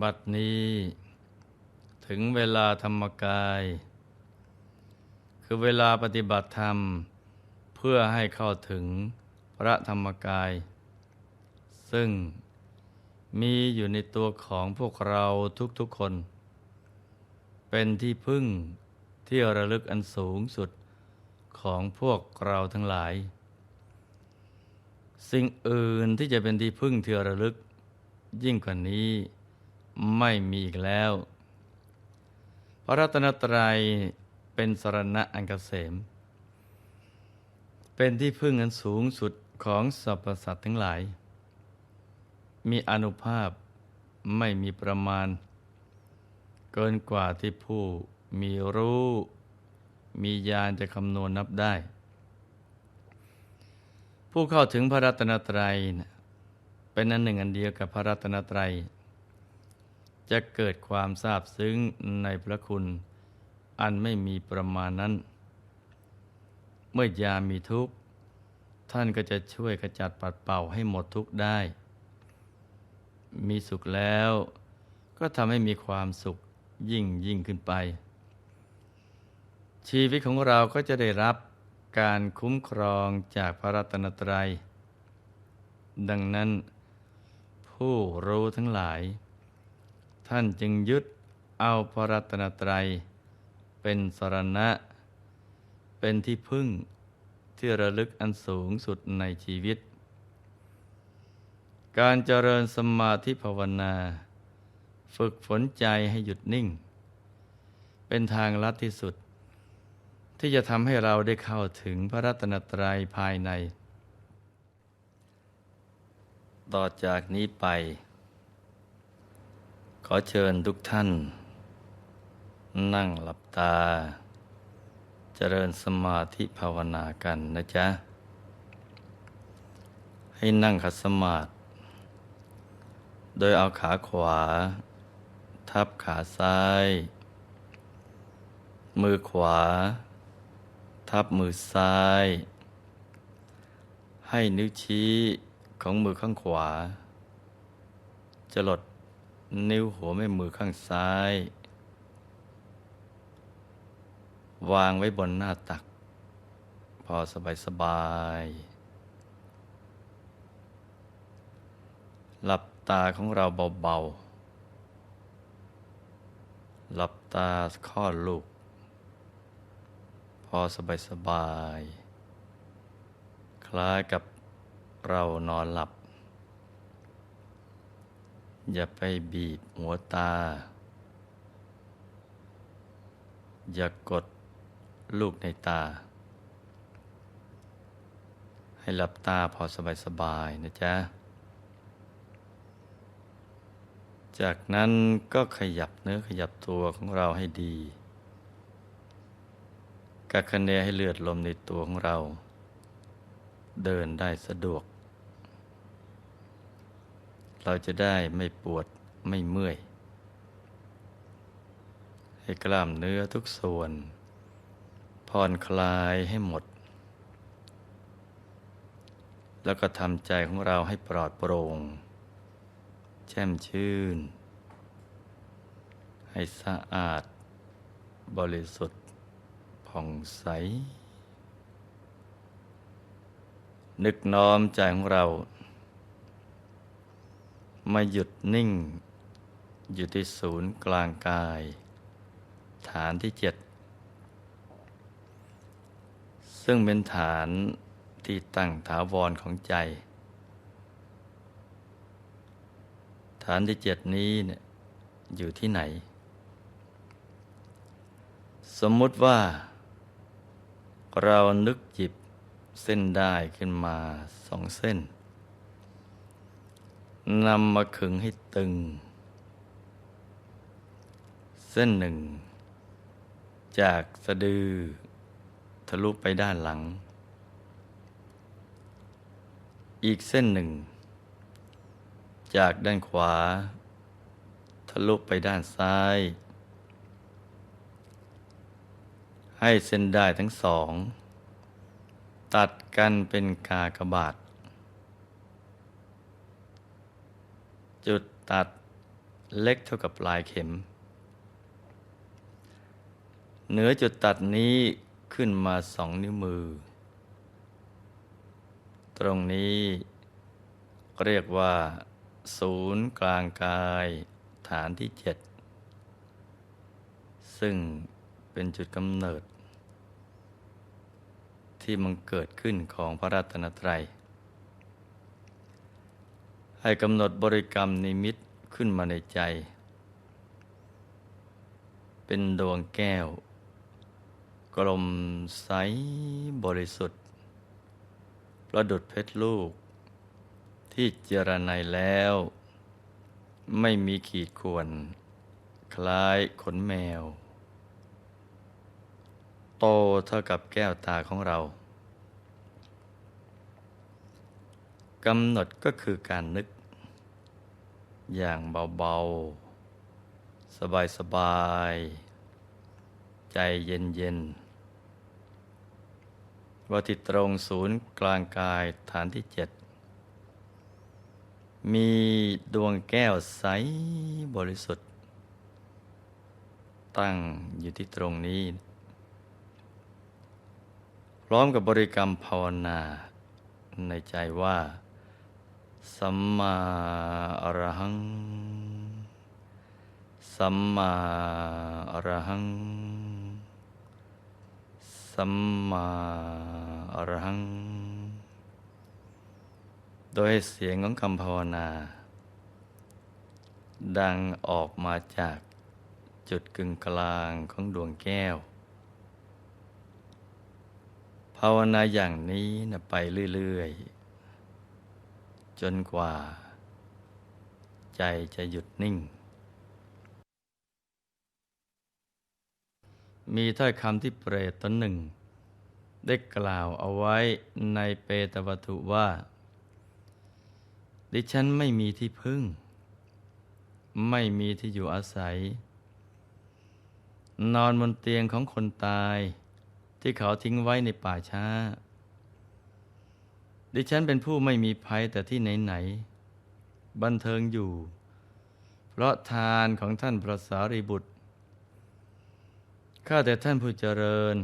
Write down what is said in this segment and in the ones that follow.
บัดนี้ถึงเวลาธรรมกาย คือเวลาปฏิบัติธรรม เพื่อให้เข้าถึงพระธรรมกาย ซึ่งมีอยู่ในตัวของพวกเราทุกๆคน เป็นที่พึ่งที่ระลึกอันสูงสุดของพวกเราทั้งหลาย สิ่งอื่นที่จะเป็นที่พึ่งที่ระลึกยิ่งกว่านี้ ไม่มีอีกแล้ว พระรัตนตรัยเป็นสรณะอันกเกษม เป็นที่พึ่งอันสูงสุดของสรรพสัตว์ทั้งหลาย มีอนุภาพไม่มีประมาณ เกินกว่าที่ผู้มีรู้ มีญาณจะคำนวณนับได้ ผู้เข้าถึงพระรัตนตรัยเป็นอันหนึ่งอันเดียวกับพระรัตนตรัย จะเกิดความซาบซึ้งในพระคุณ อันไม่มีประมาณนั้น เมื่อยามีทุกข์ ท่านก็จะช่วยขจัดปัดเป่าให้หมดทุกข์ได้ มีสุขแล้วก็ทำให้มีความสุขยิ่งยิ่งขึ้นไป ชีวิตของเราก็จะได้รับการคุ้มครองจากพระรัตนตรัย ดังนั้นผู้รู้ทั้งหลาย ท่านจึงยึดเอาพระรัตนตรัย เป็นสรณะ เป็นที่พึ่งที่ระลึกอันสูงสุดในชีวิต การเจริญสมาธิภาวนา ฝึกฝนใจให้หยุดนิ่ง เป็นทางลัดที่สุด ที่จะทำให้เราได้เข้าถึงพระรัตนตรัยภายใน ต่อจากนี้ไป ขอเชิญทุกท่าน นั่งหลับตา เจริญสมาธิภาวนากันนะจ๊ะ ให้นั่งขัดสมาธิโดยเอาขาขวา ทับขาซ้าย มือขวา ทับมือซ้าย ให้นิ้วชี้ของมือข้างขวา จะหลด นิ้วหัวแม่มือข้างซ้าย วางไว้บนหน้าตัก พอสบายสบาย หลับตาของเราเบาๆ หลับตาคลอดลูก พอสบายสบาย คล้ายกับเรานอนหลับ อย่าไปบีบหัวตา อย่ากดลูกในตา ให้หลับตาพอสบายๆนะจ๊ะ จากนั้นก็ขยับเนื้อขยับตัวของเราให้ดีกักคะแนให้เลือดลมในตัวของเรา เดินได้สะดวก เราจะได้ไม่ปวดไม่เมื่อย ให้กล้ามเนื้อทุกส่วนผ่อนคลายให้หมด แล้วก็ทำใจของเราให้ปลอดโปร่ง แช่มชื่น ให้สะอาด บริสุทธิ์ผ่องใส นึกน้อมใจของเรา มาหยุดนิ่ง อยู่ที่ศูนย์กลางกาย ฐานที่เจ็ดซึ่งเป็นฐานที่ตั้งถาวรของใจ ฐานที่เจ็ดนี้เนี่ยอยู่ที่ไหน สมมุติว่า เรานึกหยิบเส้นได้ขึ้นมาสองเส้น นำมาขึงให้ตึง เส้นหนึ่ง จากสะดือ ทะลุไปด้านหลัง อีกเส้นหนึ่ง จากด้านขวา ทะลุไปด้านซ้าย ให้เส้นได้ทั้งสอง ตัดกันเป็นกากบาท จุดตัดเล็กเท่ากับปลายเข็ม เหนือจุดตัดนี้ขึ้นมาสองนิ้วมือ ตรงนี้เรียกว่า ศูนย์กลางกายฐานที่เจ็ดซึ่งเป็นจุดกำเนิด ที่มันเกิดขึ้นของพระรัตนตรัย ให้กำหนดบริกรรมนิมิตขึ้นมาในใจ เป็นดวงแก้ว กลมใสบริสุทธิ์ ประดุดเพชรลูก ที่เจรไนแล้ว ไม่มีขีดข่วน คล้ายขนแมว โตเท่ากับแก้วตาของเรา กำหนดก็คือการนึก อย่างเบา ๆ สบาย ๆ ใจเย็น ๆ ว่าที่ตรงศูนย์กลางกายฐานที่เจ็ด มีดวงแก้วใสบริสุทธิ์ ตั้งอยู่ที่ตรงนี้ พร้อมกับบริกรรมภาวนาในใจว่า สัมมาอรหัง สัมมาอรหัง สัมมาอรหัง โดยเสียงของคำภาวนา ดังออกมาจากจุดกึ่งกลางของดวงแก้ว ภาวนาอย่างนี้นะไปเรื่อย ๆ จนกว่า ใจจะหยุดนิ่ง มีถ้อยคำที่เปรตตนหนึ่ง ได้กล่าวเอาไว้ในเปตวัตถุว่า ดิฉันไม่มีที่พึ่ง ไม่มีที่อยู่อาศัย นอนบนเตียงของคนตายที่เขาทิ้งไว้ในป่าช้า ดิฉันเป็นผู้ไม่มีภัยแต่ที่ไหนๆบันเทิงอยู่ เพราะทานของท่านพระสารีบุตร ข้าแต่ท่านผู้เจริญ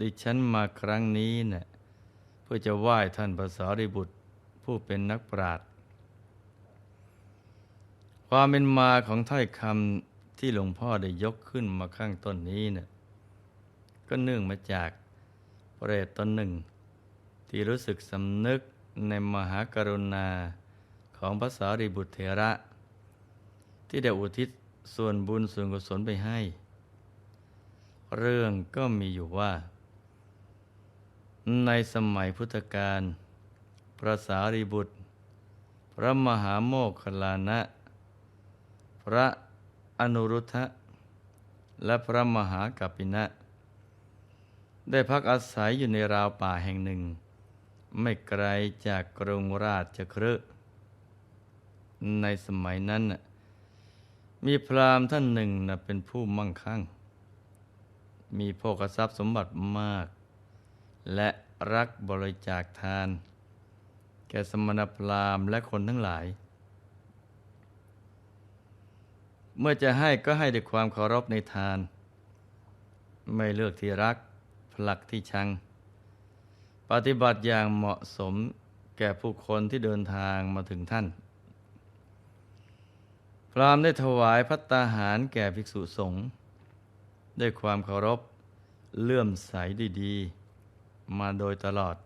ดิฉันมาครั้งนี้นะ่ะเพื่อจะไหว้ท่านพระสารีบุตรผู้เป็นนักปราชญ์ความเป็นมาของถ้อยคำที่หลวงพ่อได้ยกขึ้นมาข้างต้นนี้เนะ่ะก็เนื่องมาจากเปรตตนหนึ่ง ที่รู้สึกสำนึกในมหากรุณาของพระสารีบุตรเถระ ที่ได้อุทิศส่วนบุญส่วนกุศลไปให้ เรื่องก็มีอยู่ว่า ในสมัยพุทธกาลพระสารีบุตร พระมหาโมคคลานะ พระอนุรุทธะและพระมหากัปปินะ ได้พักอาศัยอยู่ในราวป่าแห่งหนึ่ง ไม่ไกลจากกรุงราชคฤห์ในสมัยนั้นน่ะมีพราหมณ์ท่านหนึ่งนะเป็นผู้มั่งคั่ง มีโภคทรัพย์สมบัติมาก และรักบริจาคทาน แก่สมณพราหมณ์และคนทั้งหลาย เมื่อจะให้ก็ให้ด้วยความเคารพในทาน ไม่เลือกที่รักผลักที่ชัง ปฏิบัติอย่างเหมาะสมแก่ผู้คนที่เดินทางมาถึงท่าน พราหมณ์ได้ถวายพัตตาหารแก่ภิกษุสงฆ์ด้วยความเคารพเลื่อมใสดีๆ มาโดยตลอด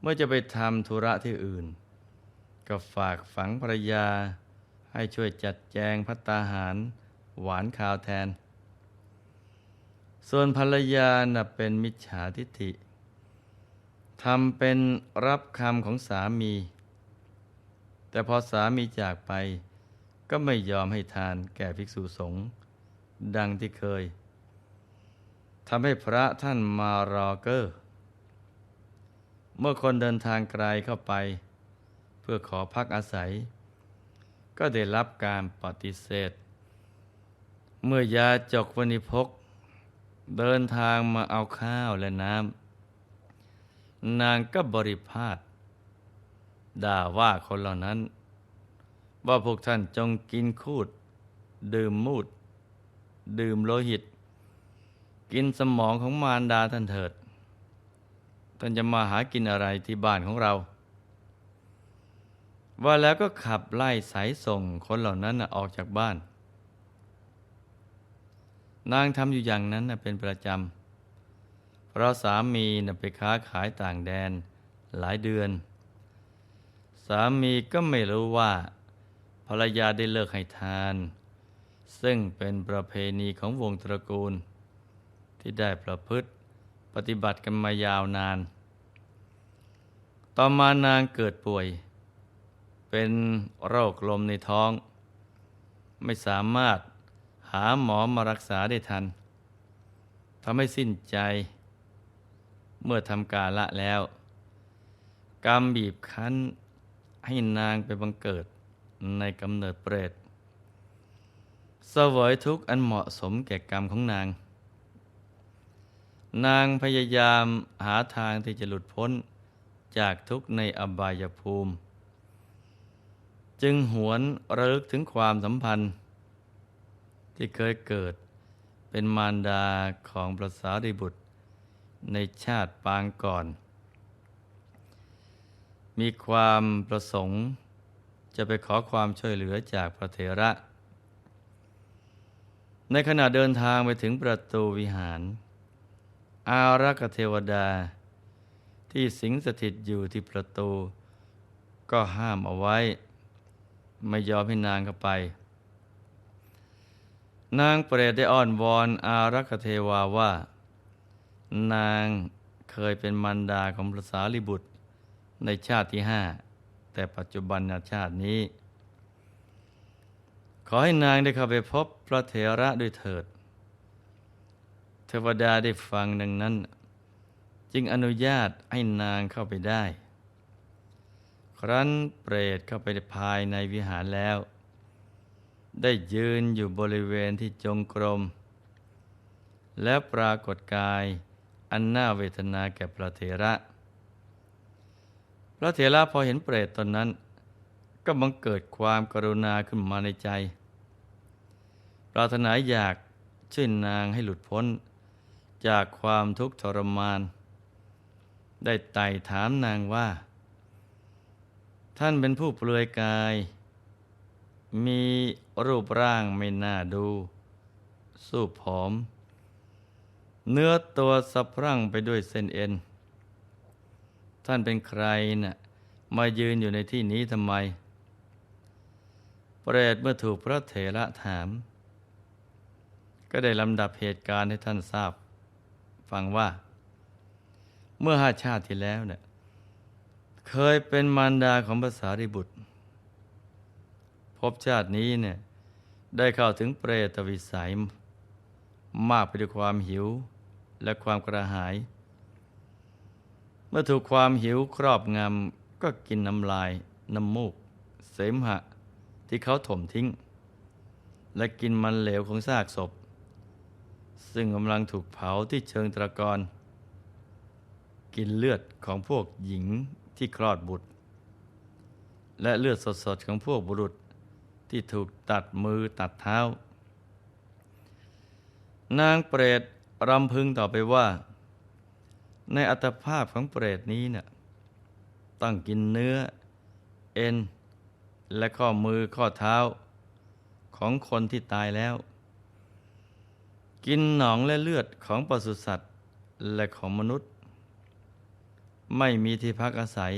เมื่อจะไปทำธุระที่อื่น ก็ฝากฝังภรรยาให้ช่วยจัดแจงพัตตาหารหวานข้าวแทน ส่วนภรรยาน่ะเป็นมิจฉาทิฏฐิ ทำเป็นรับคำของสามี แต่พอสามีจากไป ก็ไม่ยอมให้ทานแก่ภิกษุสงฆ์ดังที่เคยทำให้พระท่านมารอเกอร์ เมื่อคนเดินทางไกลเข้าไป เพื่อขอพักอาศัย ก็ได้รับการปฏิเสธ เมื่อยาจกวณิพก เดินทางมาเอาข้าวและน้ำ นางก็บริพาทด่าว่าคนเหล่านั้น ว่าพวกท่านจงกินคูด ดื่มมูด ดื่มโลหิต กินสมองของมารดาท่านเถิด ท่านจะมาหากินอะไรที่บ้านของเรา ว่าแล้วก็ขับไล่สายส่งคนเหล่านั้นออกจากบ้าน นางทำอยู่อย่างนั้นเป็นประจำ เพราะสามีน่ะไปค้าขายต่างแดนหลายเดือน สามีก็ไม่รู้ว่า ภรรยาได้เลิกให้ทาน ซึ่งเป็นประเพณีของวงตระกูล ที่ได้ประพฤติปฏิบัติกันมายาวนาน ต่อมานางเกิดป่วย เป็นโรคลมในท้อง ไม่สามารถหาหมอมารักษาได้ทันทำให้สิ้นใจ เมื่อทำกาละแล้ว กรรมบีบคั้นให้นางไปบังเกิดในกำเนิดเปรตเสวยทุกข์อันเหมาะสมแก่กรรมของนาง นางพยายามหาทางที่จะหลุดพ้นจากทุกข์ในอบายภูมิ จึงหวนระลึกถึงความสัมพันธ์ ที่เคยเกิดเป็นมารดาของพระสารีบุตร ในชาติปางก่อน มีความประสงค์ จะไปขอความช่วยเหลือจากพระเถระ ในขณะเดินทางไปถึงประตูวิหาร อารักษเทวดา ที่สิงสถิตอยู่ที่ประตู ก็ห้ามเอาไว้ ไม่ยอมให้นางเข้าไปนางเปรตได้อ้อนวอนอารักเทวาว่า นางเคยเป็นมารดาของพระสารีบุตรในชาติที่ห้าแต่ปัจจุบันชาตินี้ ขอให้นางได้เข้าไปพบพระเถระด้วยเถิด เทวดาได้ฟังดังนั้น จึงอนุญาตให้นางเข้าไปได้ ครั้นเปรตเข้าไปภายในวิหารแล้ว ได้ยืนอยู่บริเวณที่จงกรม และปรากฏกาย อันน่าเวทนาแก่พระเถระ พระเถระพอเห็นเปรตตนนั้น ก็บังเกิดความกรุณาขึ้นมาในใจ ปรารถนาอยากช่วยนางให้หลุดพ้น จากความทุกข์ทรมาน ได้ไต่ถามนางว่า ท่านเป็นผู้เปลือยกาย มีรูปร่างไม่น่าดู สู้ผอม เนื้อตัวสะพรั่งไปด้วยเส้นเอ็น ท่านเป็นใครนะ่ะมายืนอยู่ในที่นี้ทำไม เปรตเมื่อถูกพระเถระถาม ก็ได้ลำดับเหตุการณ์ให้ท่านทราบ ฟังว่า เมื่อห้าชาติที่แล้วเนี่ยเคยเป็นมารดาของภาษาริบุตร พบชาตินี้เนี่ยได้เข้าถึงเปรตวิสัย มากไปด้วยความหิวและความกระหาย เมื่อถูกความหิวครอบงำก็กินน้ำลาย น้ำมูก เสมหะ ที่เขาถมทิ้ง และกินมันเหลวของซากศพ ซึ่งกำลังถูกเผาที่เชิงตะกอนกินเลือดของพวกหญิงที่คลอดบุตร และเลือดสดๆของพวกบุรุษที่ถูกตัดมือตัดเท้า นางเปรตรำพึงต่อไปว่า ในอัตภาพของเปรตนี้เนี่ยต้องกินเนื้อ เอ็น และข้อมือข้อเท้า ของคนที่ตายแล้ว กินหนองและเลือดของปศุสัตว์และของมนุษย์ ไม่มีที่พักอาศัย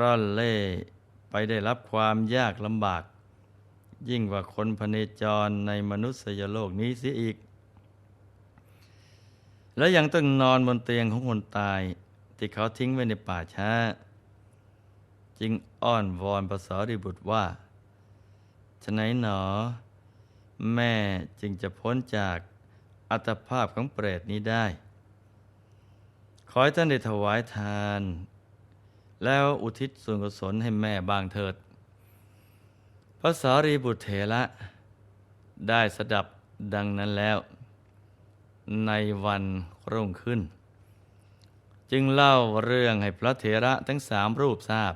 ร่อนเล่ไปได้รับความยากลำบาก ยิ่งกว่าคนพเนจรในมนุษยโลกนี้เสียอีก และยังต้องนอนบนเตียงของคนตาย ที่เขาทิ้งไว้ในป่าช้า จึงอ้อนวอนพระสารีบุตรว่าฉะไหนหนอ แม่จึงจะพ้นจากอัตภาพของเปรตนี้ได้ ขอให้ท่านได้ถวายทาน แล้วอุทิศส่วนกุศลให้แม่บางเถิด พระสารีบุตรเถระได้สดับดังนั้นแล้ว ในวันรุ่งขึ้น จึงเล่าเรื่องให้พระเถระทั้งสามรูปทราบ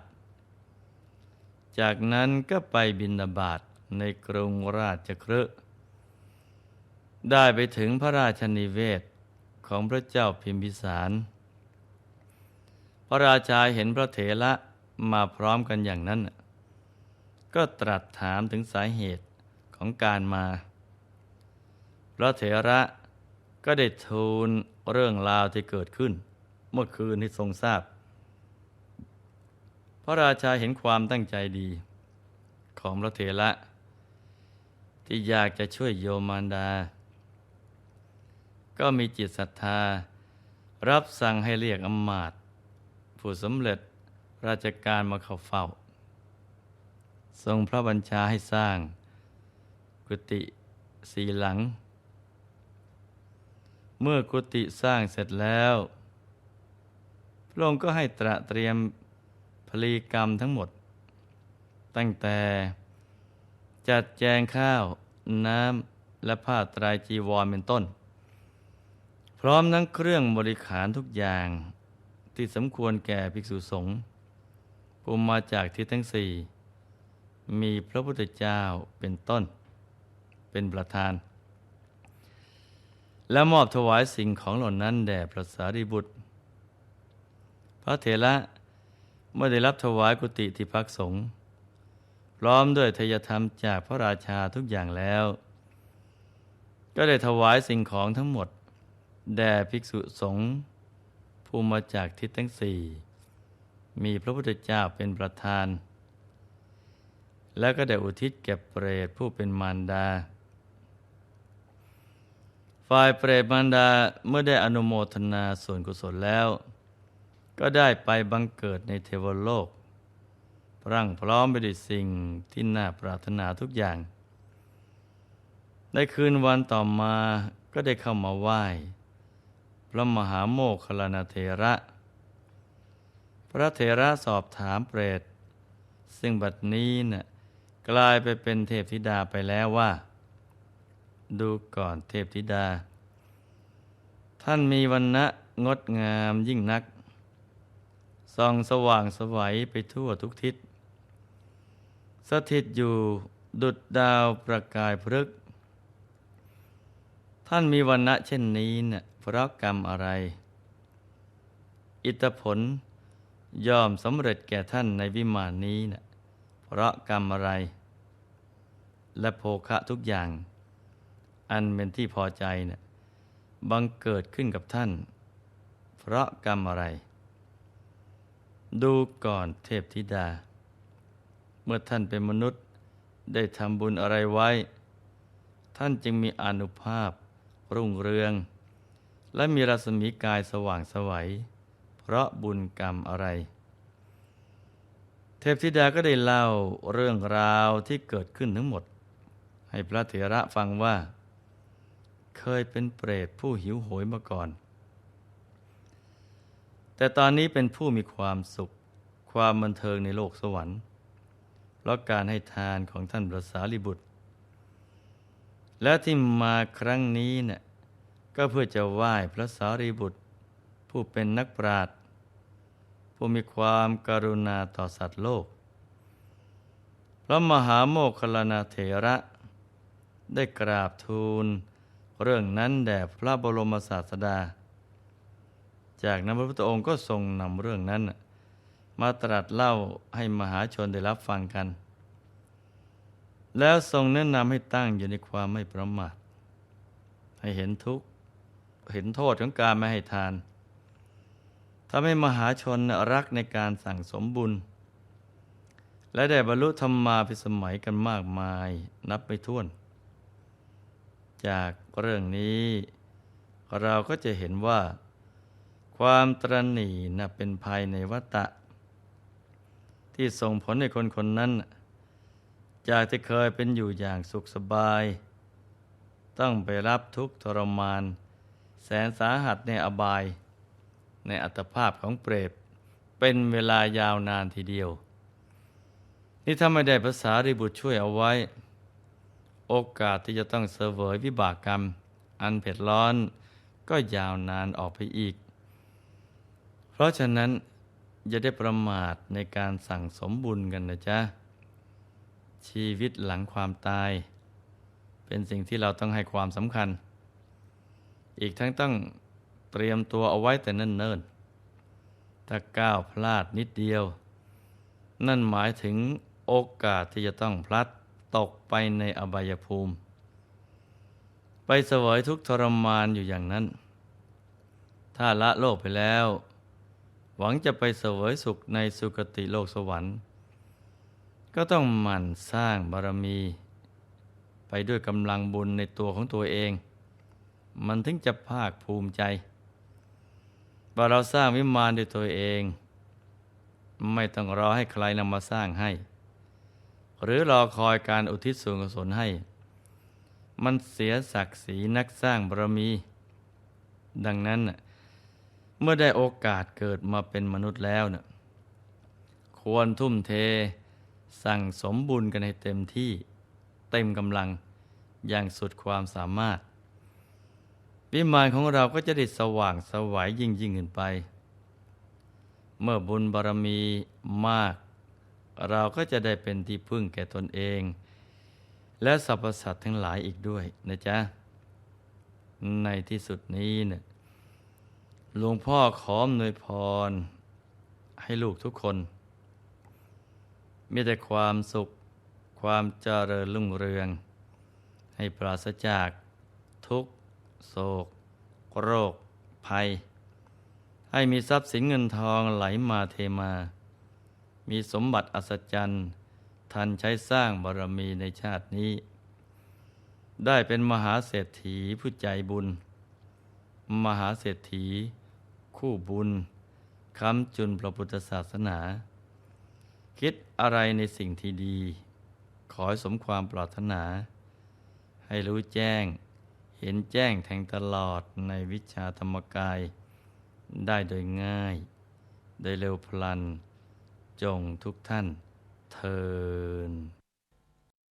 จากนั้นก็ไปบินาบาตในกรุงราชคฤห์ได้ไปถึงพระราชนิเวศของพระเจ้าพิมพิสาร พระราชาเห็นพระเถระมาพร้อมกันอย่างนั้น ก็ตรัสถามถึงสาเหตุของการมา พระเถระก็ได้ทูลเรื่องราวที่เกิดขึ้น เมื่อคืนที่ทรงทราบ พระราชาเห็นความตั้งใจดี ของพระเถระ ที่อยากจะช่วยโยมารดา ก็มีจิตศรัทธา รับสั่งให้เรียกอำมาตผู้สำเร็จราชการมาเข้าเฝ้า ทรงพระบัญชาให้สร้าง กุฏิสีหลัง เมื่อกุฏิสร้างเสร็จแล้ว พระองค์ก็ให้ตระเตรียมพลีกรรมทั้งหมด ตั้งแต่จัดแจงข้าว น้ำ และผ้าตรายจีวรเป็นต้น พร้อมทั้งเครื่องบริขารทุกอย่างที่สมควรแก่ภิกษุสงฆ์ผู้มาจากทิศทั้งสี่ มีพระพุทธเจ้าเป็นต้น เป็นประธาน และมอบถวายสิ่งของเหล่านั้นแด่พระสารีบุตร พระเถระเมื่อได้รับถวายกุฏิที่พักสงฆ์พร้อมด้วยทยธรรมจากพระราชาทุกอย่างแล้ว ก็ได้ถวายสิ่งของทั้งหมด แด่ภิกษุสงฆ์ผู้มาจากทิศทั้งสี่ มีพระพุทธเจ้าเป็นประธาน แล้วก็ได้อุทิศแก่เปรตผู้เป็นมารดา ฝ่ายเปรตมารดาเมื่อได้อนุโมทนาส่วนกุศลแล้ว ก็ได้ไปบังเกิดในเทวโลก ร่างพร้อมไปด้วยสิ่งที่น่าปรารถนาทุกอย่าง ในคืนวันต่อมาก็ได้เข้ามาไหว้ พระมหาโมคคลานาเทระ พระเทระสอบถามเปรตซึ่งบัดนี้นะ่ะ กลายไปเป็นเทพธิดาไปแล้วว่า ดูก่อนเทพธิดา ท่านมีวันณะงดงามยิ่งนักส่องสว่างสวัยไปทั่วทุกทิศ สถิตอยู่ดุดดาวประกายพฤกษ์ท่านมีวันณะเช่นนี้เนะ่ะเพราะกรรมอะไร อิทธผลย่อมสำเร็จแก่ท่านในวิมานนี้นะ เพราะกรรมอะไร และโภคะทุกอย่าง อันเป็นที่พอใจเนะ่ยบังเกิดขึ้นกับท่าน เพราะกรรมอะไร ดูก่อนเทพธิดา เมื่อท่านเป็นมนุษย์ได้ทำบุญอะไรไว้ ท่านจึงมีอนุภาพ รุ่งเรือง และมีรัศมีกายสว่างสวัย เพราะบุญกรรมอะไร พธิดาก็ได้เล่าเรื่องราวที่เกิดขึ้นทั้งหมด ให้พระเถระฟังว่า เคยเป็นเปรตผู้หิวโหยมาก่อน แต่ตอนนี้เป็นผู้มีความสุข ความบันเทิงในโลกสวรรค์เพราะการให้ทานของท่านพระสารีบุตร และที่มาครั้งนี้เนะ่ยก็เพื่อจะไหว้พระสารีบุตร ผู้เป็นนักปราชญ์ ผู้มีความกรุณาต่อสัตว์โลก พระมหาโมคคลานาเถระ ได้กราบทูล เรื่องนั้นแด่พระบรมศาสดา จากนั้นพระพุทธองค์ก็ทรงนำเรื่องนั้น มาตรัสเล่าให้มหาชนได้รับฟังกัน แล้วทรงแนะนำให้ตั้งอยู่ในความไม่ประมาทให้เห็นทุกข์เห็นโทษของการไม่ให้ทาน ทำให้มหาชนรักในการสั่งสมบุญ และได้บรรลุธรรมมาพิสมัยกันมากมายนับไม่ถ้วน จากเรื่องนี้เราก็จะเห็นว่า ความตรณีนะเป็นภัยในวัตะ ที่ส่งผลให้คนคนนั้น จากที่เคยเป็นอยู่อย่างสุขสบาย ต้องไปรับทุกข์ทรมาน แสนสาหัสในอบาย ในอัตภาพของเปรตเป็นเวลายาวนานทีเดียว นี่ถ้าไม่ได้ภาษาริบุตรช่วยเอาไว้ โอกาสที่จะต้องเสวยวิบากกรรม อันเผ็ดร้อนก็ยาวนานออกไปอีก เพราะฉะนั้นอย่าได้ประมาทในการสั่งสมบุญกันนะจ๊ะ ชีวิตหลังความตาย เป็นสิ่งที่เราต้องให้ความสำคัญ อีกทั้งต้อง เตรียมตัวเอาไว้แต่เนิ่นๆถ้าก้าวพลาดนิดเดียว นั่นหมายถึงโอกาสที่จะต้องพลัดตกไปในอบายภูมิ ไปเสวยทุกทรมานอยู่อย่างนั้น ถ้าละโลกไปแล้ว หวังจะไปเสวยสุขในสุคติโลกสวรรค์ ก็ต้องหมั่นสร้างบารมี ไปด้วยกำลังบุญในตัวของตัวเอง มันถึงจะภาคภูมิใจ ว่าเราสร้างวิมานด้วยตัวเอง ไม่ต้องรอให้ใครนำมาสร้างให้ หรือรอคอยการอุทิศส่วนกุศลให้ มันเสียศักดิ์ศรีนักสร้างบารมี ดังนั้น เมื่อได้โอกาสเกิดมาเป็นมนุษย์แล้วน่ะควรทุ่มเท สั่งสมบุญกันให้เต็มที่ เต็มกำลังอย่างสุดความสามารถ วิมานของเราก็จะได้สว่างสวัยยิ่งยิ่งขึ้นไป เมื่อบุญบารมีมาก เราก็จะได้เป็นที่พึ่งแก่ตนเอง และสรรพสัตว์ทั้งหลายอีกด้วยนะจ๊ะ ในที่สุดนี้เนี่ยหลวงพ่อขออำนวยพร ให้ลูกทุกคน มีแต่ความสุข ความเจริญรุ่งเรือง ให้ปราศจากทุกข์ โศก โรค ภัย ให้มีทรัพย์สินเงินทองไหลมาเทมา มีสมบัติอัศจรรย์ทันใช้สร้างบารมีในชาตินี้ ได้เป็นมหาเศรษฐีผู้ใจบุญ มหาเศรษฐี คู่บุญค้ำจุนพระพุทธศาสนา คิดอะไรในสิ่งที่ดี ขอให้สมความปรารถนา ให้รู้แจ้ง เห็นแจ้งแทงตลอดในวิชาธรรมกาย ได้โดยง่าย โดยเร็วพลัน จงทุกท่านเทิน